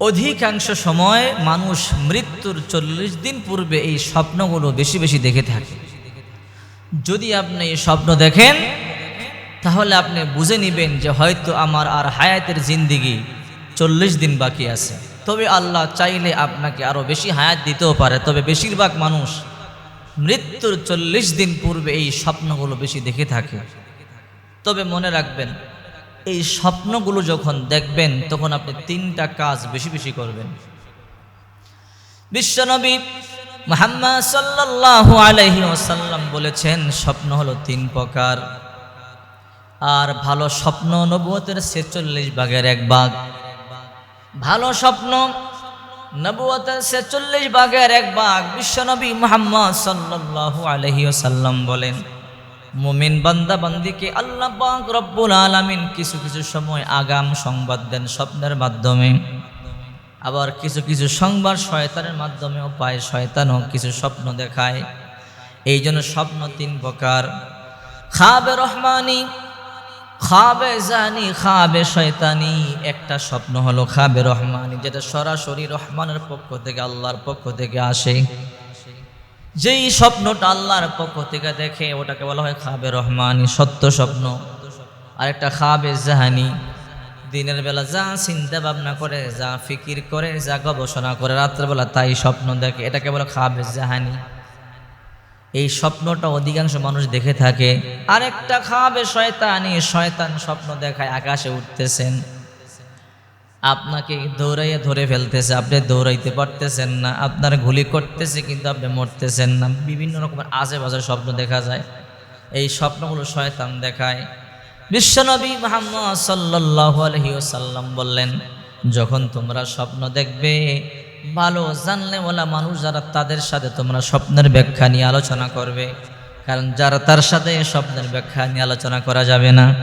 অধিকাংশ সময় মানুষ মৃত্যুর চল্লিশ দিন পূর্বে এই স্বপ্নগুলো বেশি বেশি দেখে থাকে। যদি আপনি এই স্বপ্ন দেখেন, তাহলে আপনি বুঝে নেবেন যে হয়তো আমার আর হায়াতের জিন্দিগি চল্লিশ দিন বাকি আছে। তবে আল্লাহ চাইলে আপনাকে আরও বেশি হায়াত দিতেও পারে। তবে বেশিরভাগ মানুষ মৃত্যুর চল্লিশ দিন পূর্বে এই স্বপ্নগুলো বেশি দেখে থাকে। তবে মনে রাখবেন এই স্বপ্নগুলো যখন দেখবেন, তখন আপনি তিনটা কাজ বেশি বেশি করবেন। বিশ্বনবী মোহাম্মদ সাল্লাল্লাহু আলাইহি ওয়াসাল্লাম বলেছেন, স্বপ্ন হলো তিন প্রকার। আর ভালো স্বপ্ন নবুয়তের ছেচল্লিশ ভাগের এক ভাগ। ভালো স্বপ্ন নবুয়তের ছেচল্লিশ ভাগের এক ভাগ বিশ্বনবী মোহাম্মদ সাল্লাল্লাহু আলাইহি ওয়াসাল্লাম বলেন। মুমিন বান্দা বান্দিকে আল্লাহ পাক রব্বুল আলামিন কিছু কিছু সময় আগাম সংবাদ দেন স্বপ্নের মাধ্যমে। আবার কিছু কিছু সংবাদ শয়তানের মাধ্যমেও পায়, শয়তানও কিছু স্বপ্ন দেখায়। এই জন্য স্বপ্ন তিন প্রকার। খাবে রহমানি, খাবে জানি, খাবে শয়তানি। একটা স্বপ্ন হলো খাবে রহমানি, যেটা সরাসরি রহমানের পক্ষ থেকে, আল্লাহর পক্ষ থেকে আসে। যেই স্বপ্নটা আল্লাহর পক্ষ থেকে দেখে, ওটাকে বলা হয় খাবে রহমানি, সত্য স্বপ্ন। আরেকটা খাবে জাহানি। দিনের বেলা যা চিন্তা ভাবনা করে, যা ফিকির করে, যা গবেষণা করে রাত্রেবেলা তাই স্বপ্ন দেখে, এটাকে বলে খাবে জাহানি। এই স্বপ্নটা অধিকাংশ মানুষ দেখে থাকে। আরেকটা খাবে শয়তানি, শয়তান স্বপ্ন দেখায় আকাশে উঠতেছেন। আপনাকে দৌড়াইয়ে ধরে ফেলতেছে। আপনি দৌড়াইতে পারতেছেন না। আপনার গুলি করতেছে কিন্তু আপনি মরতেছেন না। বিভিন্ন রকমের আজে বাজে স্বপ্ন দেখা যায়। এই স্বপ্নগুলো শয়তান দেখায়। বিশ্বনবী মোহাম্মদ সাল্লাহ আলহিউসাল্লাম বললেন, যখন তোমরা স্বপ্ন দেখবে, ভালো জানলে বলা মানুষ যারা তাদের সাথে তোমরা স্বপ্নের ব্যাখ্যা নিয়ে আলোচনা করবে। কারণ যারা তার সাথে স্বপ্নের ব্যাখ্যা নিয়ে আলোচনা করা যাবে না।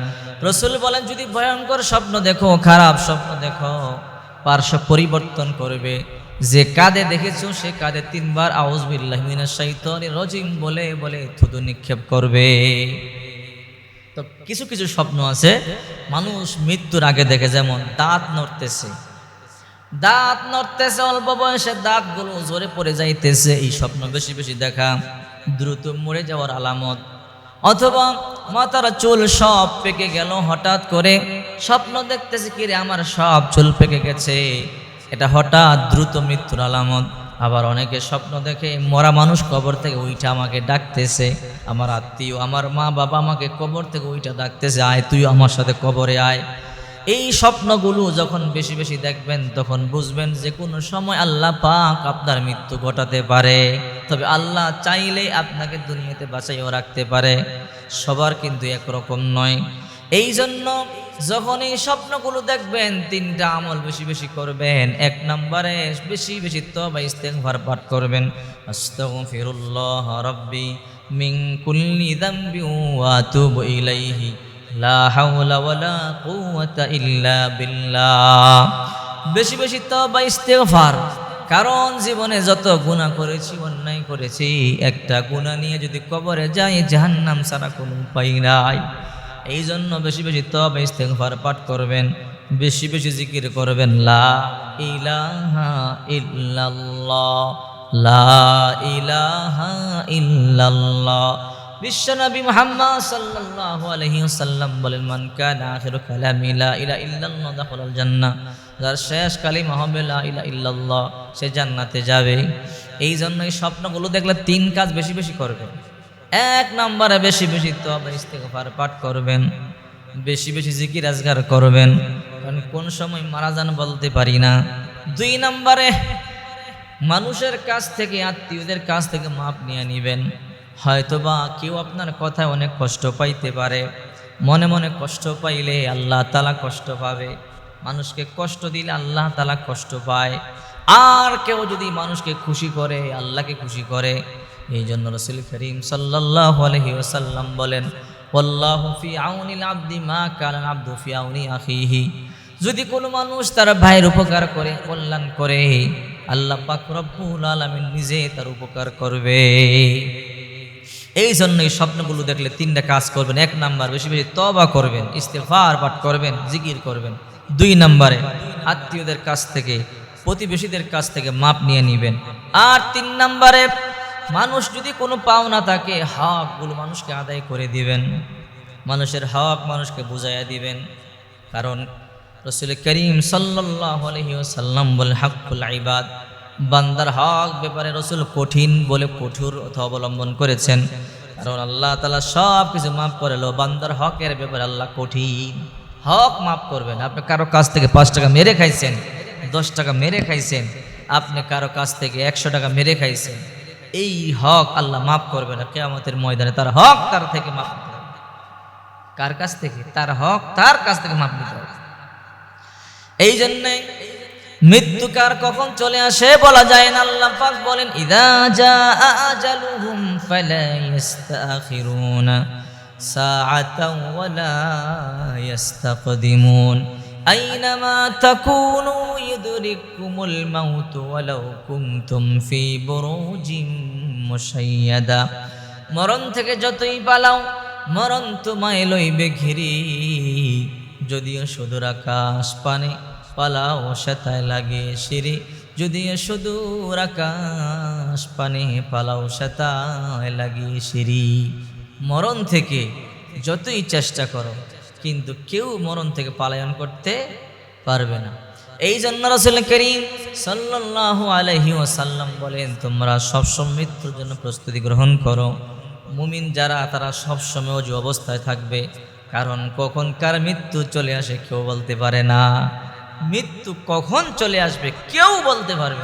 রসুল বলেন, যদি ভয়ঙ্কর স্বপ্ন দেখো, খারাপ স্বপ্ন দেখো, পার্শ্ব পরিবর্তন করবে। যে কাঁধে দেখেছ, সে কাঁধে তিনবার। শৈতনি রজিম বলে বলে থুতু নিক্ষেপ করবে। তো কিছু কিছু স্বপ্ন আছে। মানুষ মৃত্যুর আগে দেখে, যেমন দাঁত নড়তেছে। দাঁত নড়তেছে, অল্প বয়সে দাঁতগুলো জোরে পড়ে যাইতেছে। এই স্বপ্ন বেশি বেশি দেখা দ্রুত মরে যাওয়ার আলামত। অথবা মাথার চুল সব পেকে গেল হঠাৎ করে। স্বপ্ন দেখতেছে কি রে, আমার সব চুল পেকে গেছে। এটা হঠাৎ দ্রুত মৃত্যুর আলামত। আবার অনেকে স্বপ্ন দেখে মরা মানুষ কবর থেকে ওইটা আমাকে ডাকতেছে। আমার আত্মীয়, আমার মা বাবা আমাকে কবর থেকে ওইটা ডাকতেছে, আয় তুই আমার সাথে কবরে আয়। এই স্বপ্নগুলো যখন বেশি বেশি দেখবেন, তখন বুঝবেন যে কোনো সময় আল্লাহ পাক আপনার মৃত্যু ঘটাতে পারে। তবে আল্লাহ চাইলে আপনাকে দুনিয়াতে বাঁচাইও রাখতে পারে। সবার কিন্তু একরকম নয়। এই জন্য যখন এই স্বপ্নগুলো দেখবেন, তিনটা আমল বেশি বেশি করবেন, এক নম্বরে বেশি বেশি তবা ইস্তেগফার পাঠ করবেন। আস্তাগফিরুল্লাহ রাব্বি মিন কুল্লি যামবি ওয়া আতুবু ইলাইহি। লা হাওলা ওয়ালা কুওয়াতা ইল্লা বিল্লাহ। বেশি বেশি তবা ইস্তেগফার। কারণ জীবনে যত গুনাহ করেছি, অন্যায় করেছি, একটা গুনাহ নিয়ে যদি কবরে যাই, জাহান্নাম ছাড়া কোনো উপায় নাই। এই জন্য বেশি বেশি তবে ইস্তেগফার পাঠ করবেন, বেশি বেশি জিকির করবেন। লা ইলাহা ইল্লাল্লাহ, লা ইলাহা ইল্লাল্লাহ। বিশ্বনবী মুহাম্মদ সাল্লাল্লাহু আলাইহি ওয়াসাল্লাম বলেন, মান কানা আখিরু কালামি লা ইলাহা ইল্লাল্লাহ দাখালাল জান্নাহ যার শেষ কালিমা হবে লা ইলাহা ইল্লাল্লাহ, সে জান্নাতে যাবে। এই জন্য এই স্বপ্নগুলো দেখলে তিন কাজ বেশি বেশি করবেন। এক নম্বরে বেশি বেশি তবে ইস্তেগফার পাঠ করবেন। বেশি বেশি জিকির আজগার করবেন। কারণ কোন সময় মারা যান বলতে পারি না। দুই নম্বরে মানুষের কাছ থেকে, আত্মীয়দের কাছ থেকে মাপ নিয়ে নেবেন। হয়তোবা কেউ আপনার কথায় অনেক কষ্ট পাইতে পারে। মনে মনে কষ্ট পাইলে আল্লাহ তালা কষ্ট পাবে। মানুষকে কষ্ট দিলে আল্লাহ তালা কষ্ট পায়। আর কেউ যদি মানুষকে খুশি করে, আল্লাহকে খুশি করে এই জন্য রসুল করিম সাল্লাহ আলহি ওসাল্লাম বলেন মা যদি কোনো মানুষ তার ভাইয়ের উপকার করে, কল্যাণ করে, আল্লাহ পাক রব্বুল আলামিন নিজে তার উপকার করবে। এই জন্য এই স্বপ্নগুলো দেখলে তিনটা কাজ করবেন। এক নাম্বার বেশি বেশি তবা করবেন ইস্তেফার পাঠ করবেন, জিকির করবেন। দুই নম্বরে আত্মীয়দের কাছ থেকে, প্রতিবেশীদের কাছ থেকে মাপ নিয়ে নেবেন। আর তিন নম্বরে মানুষ যদি কোনো পাওনা থাকে, হকগুলো মানুষকে আদায় করে দিবেন। মানুষের হক মানুষকে বুঝাইয়া দিবেন। কারণ রসুল করিম সাল্লাহ সাল্লাম বলে হাকুল আইবাদ বান্দার হক ব্যাপারে রসুল কঠিন বলে কঠোর অবলম্বন করেছেন। কারণ আল্লাহ তালা সব কিছু মাফ করেলো বান্দার হকের ব্যাপারে আল্লাহ কঠিন। হক মাফ করবেন, আপনি কারও কাছ থেকে পাঁচ টাকা মেরে খাইছেন, দশ টাকা মেরে খাইছেন, আপনি কারও কাছ থেকে একশো টাকা মেরে খাইছেন, এই হক আল্লাহ মাফ করবে না, কেয়ামতের ময়দানে তার হক তার থেকে মাফ হবে। কার কাছ থেকে? তার হক তার কাছ থেকে মাফ নিতে হবে। এই জন্যে মৃত্যু কার কখন চলে আসে বলা যায় না, আল্লাহ পাক বলেন, ইদা জা আজালুহুম ফালা ইস্তাখিরুনা সাআতাও ওয়ালা ইস্তাকদিমুন আইনামা তাকুনু ইউদরিকুমুল মাউত ওয়ালাউ কুনতুম ফি বুরুজিম মুশাইয়াদা। মরণ থেকে যতই পালাও, মরণ তোমায় লইবে ঘিরি, যদিও সুদূর আকাশ পানে। পালাও সেতায় লাগে সিঁড়ি। যদিও সুদূর আকাশ পানে, পালাও সেতায় লাগে সিঁড়ি। মরণ থেকে যতই চেষ্টা করো, কিন্তু কেউ মরণ থেকে পালায়ন করতে পারবে না। এই জন্য রসুল করিম সাল্লাহ আলহি ওসাল্লাম বলেন, তোমরা সবসময় মৃত্যুর জন্য প্রস্তুতি গ্রহণ করো। মুমিন যারা, তারা সবসময় অজু অবস্থায় থাকবে। কারণ কখন কার মৃত্যু চলে আসে কেউ বলতে পারে না। মৃত্যু কখন চলে আসবে কেউ বলতে পারবে।